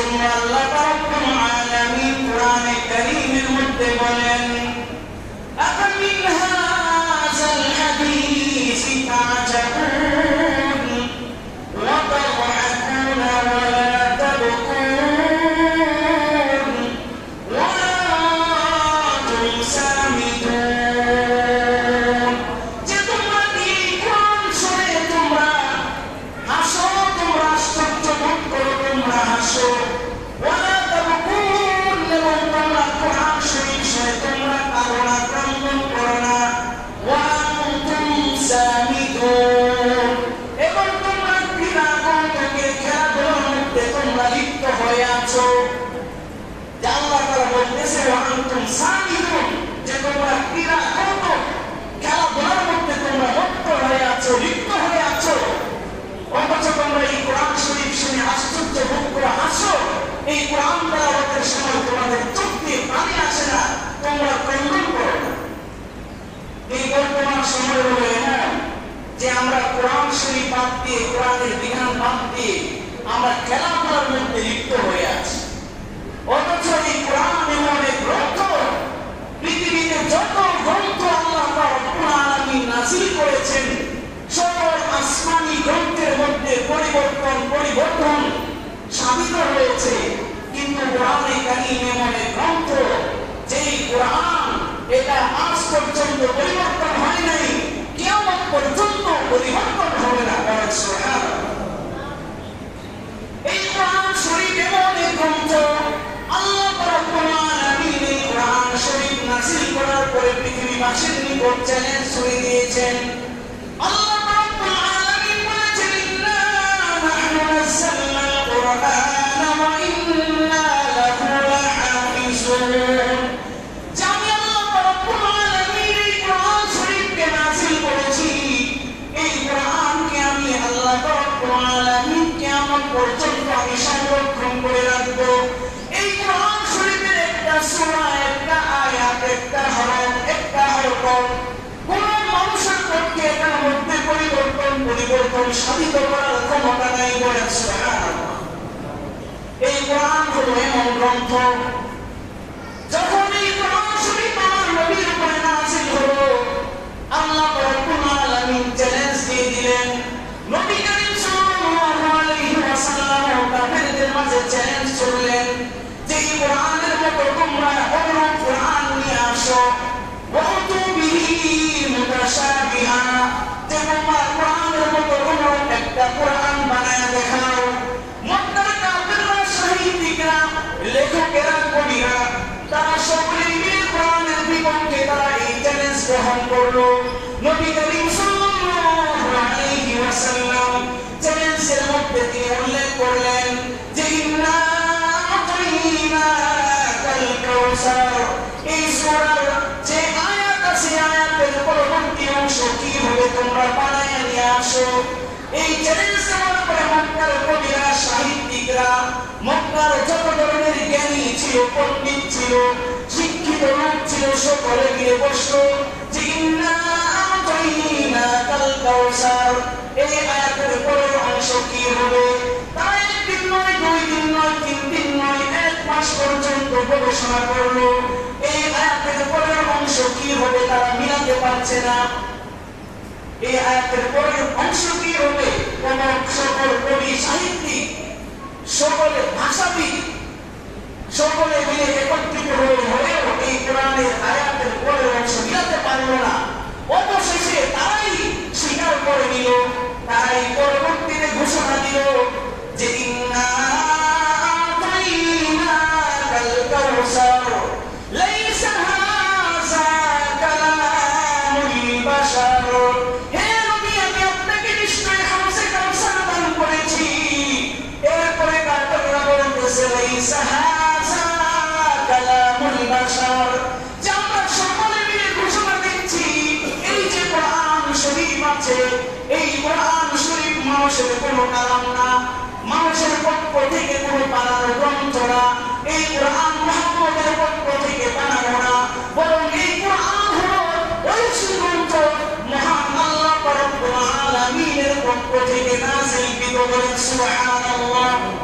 জন্য আল্লাহ রাব্বুল আলামিন কোরআনে কারীমের মধ্যে বলেন আফামিন হাযাল হাদিসি তা'জাবুন আনতুম সামিদুন যে তোমরা ক্রীড়া কৌতুক খেলাধুলার মধ্যে তোমরা মত্ত হয়ে আছো, লিপ্ত হয়ে আছো। অথচ তোমরা এই কোরআন শরীফ শুনে আশ্চর্য ভোগ করে হাসো। এই কোরআন তেলাওয়াতের সময় তোমাদের চোখ দিয়ে পানি আসে না, তোমরা ক্রন্দন করো না। এই বর্তমান সময় হলো এমন যে আমরা কোরআন শরীফ বাদ দিয়ে, কোরআনের বিধান বাদ দিয়ে আমরা খেলাধুলার মধ্যে লিপ্ত হয়ে আছি। অথচ এই কোরআন এমন এক গ্রন্থ পৃথিবীতে যত গ্রন্থ আল্লাহ পাক রব্বুল আলামিন নাযিল করেছেন সকল আসমানি গ্রন্থের মধ্যে পরিবর্তন পরিবর্তন সাধিত হয়েছে কিন্তু কোরআনে কারীম এমন এক গ্রন্থ যেই কোরআন এটা আজ পর্যন্ত পরিবর্তন হয় নাই কিয়ামত পর্যন্ত পরিবর্তন হবে না বলেন সুবহানাল্লাহ এই কোরআন শরীফ এমন এক গ্রন্থ আল্লাহ রাব্বুল আলামিন এই কোরআন শরীফ নাযিল করার নিকট চ্যালেঞ্জ ছুড়ে দিয়েছেন। আমি আল্লাহ রাব্বুল আমি সংরক্ষণ করে রাখব এই কোরআন শরীফের একটা সূরা একটা আয়াত একটা হরফ একটা হরফ কোন মানুষের পক্ষে এটার মধ্যে পরিবর্তন পরিবর্তন সাধিত করার ক্ষমতা নাই বলেন এই কোরআন হলো এমন গ্রন্থ যখন এই কোরআন শরীফ আমার নবীর উপরে নাযিল হলো, আল্লাহ রাব্বুল আলামিন চ্যালেঞ্জ দিয়ে দিলেন, নবী করিম সাল্লাল্লাহু আলাইহি ওয়াসাল্লাম কাফেরদের মাঝে চ্যালেঞ্জ ছড়লেন যে এই কোরআনের মতো তোমরা অন্য কোরআন নিয়ে আসো ওয়াতু বিহি মুতাশাবিহা, যে তোমরা কোরআনের মতো অন্য একটা কোরআন বানায় করলেন যে, ইন্না আতাইনাকাল কাউসার। এই সূরার যে আয়াত আছে, আয়াতের পরবর্তী অংশ কি হবে তোমরা বানায় নিয়ে আসো? এই চ্যালেঞ্জ দেওয়ার পরে মক্কার কবিরা, সাহিত্যিকরা, মক্কার যত ধরনের জ্ঞানী ছিল, পণ্ডিত ছিল, শিক্ষিত লোক ছিল, সকলে গিয়ে বসল, যে ইন্না পর্যন্ত গবেষণা করল। এই আয়াতের পরের অংশ কি হবে তারা মিলাতে পারছে না। এই আয়াতের পরের অংশ কি হবে? কোন সকল কবি সাহিত্যিক সকলে ভাষাবিদ সকলে এই যে কোরআন থেকে কোনো বানানো গ্রন্থ এই কোরআন মুহাম্মদের ওই গ্রন্থ মহান আল্লাহ রব্বুল আলামিনের পক্ষ থেকে নাযিলকৃত বলেন সুবহানাল্লাহ।